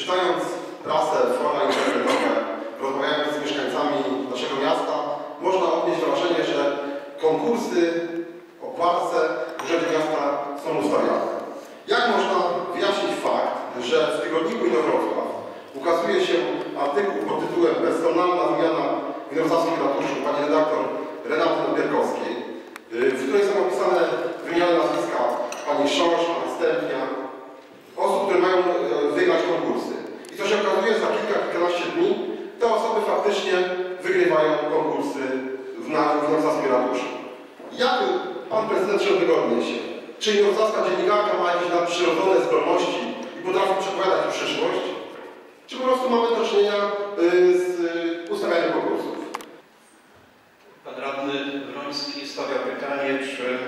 Czytając prasę, fora internetowe, rozmawiając z mieszkańcami naszego miasta, można odnieść wrażenie, że konkursy o płatce w Urzędzie Miasta są ustawiane. Jak można wyjaśnić fakt, że w tygodniku Inowrocław ukazuje się artykuł pod tytułem Personalna zmiana w Inowrocławskim ratuszu pani redaktor Renaty Pierkowskiej, y, w której są opisane wymienione nazwiska pani Szorsz, pana Stępnia, osób, które mają e, wygrać konkursy. I co się okazuje, za kilka, kilkanaście dni te osoby faktycznie wygrywają konkursy w, na, w Inowrocławskim ratuszu. Jak pan prezydent się do tego odniesie? Czy inowrocławska dziennikarka ma jakieś nadprzyrodzone zdolności i potrafi przepowiadać przyszłość? Czy po prostu mamy do czynienia y, z y, ustawianiem konkursów? Pan radny Wroński stawia pytanie, czy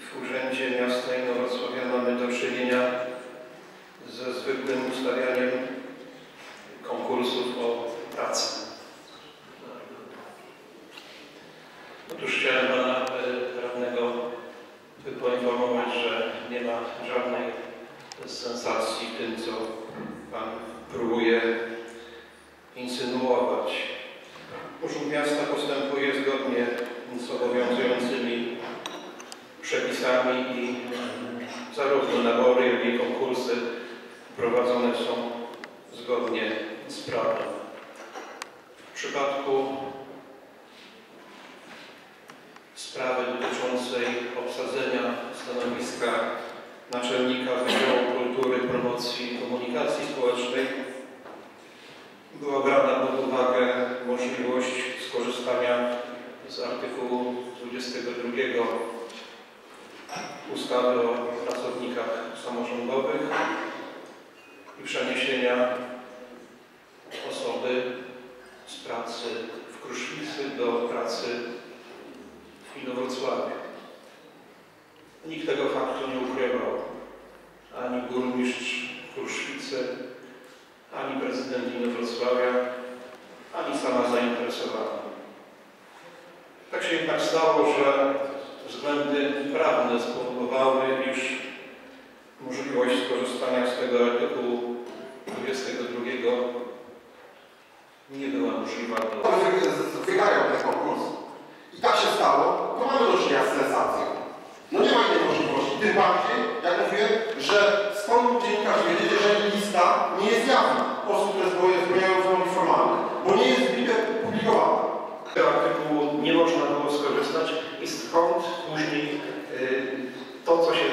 w Urzędzie Miasta Inowrocławia mamy do czynienia ze zwykłym ustawianiem konkursów o pracę. Otóż chciałem Pana e, radnego poinformować, że nie ma żadnej sensacji w tym, co Pan próbuje insynuować. Urząd Miasta postępuje zgodnie z obowiązującymi przepisami i zarówno nabory, jak i konkursy prowadzone są zgodnie z prawem. W przypadku dotyczącej obsadzenia stanowiska naczelnika Wydziału Kultury, Promocji i Komunikacji Społecznej była brana pod uwagę możliwość skorzystania z artykułu 22 ustawy o pracownikach samorządowych i przeniesienia osoby z pracy w Kruszwicy do pracy w Inowrocławiu. Nikt tego faktu nie ukrywał. Ani burmistrz Kruszwicy, ani prezydent Inowrocławia, ani sama zainteresowana. Tak się jednak stało, że względy prawne spowodowały, iż możliwość skorzystania z tego artykułu 22 nie była możliwa do Osoby wy- wygrają ten konkurs i tak się stało, to mamy do czynienia z sensacją. No nie ma innej możliwości. Tym bardziej, jak mówię, że skąd dziennikarz wiedzieć, jeżeli lista nie jest jawna osób, które spełniają wymogi formalne, bo nie jest publikowana. Z artykułu nie można było skorzystać i stąd później y, to, co się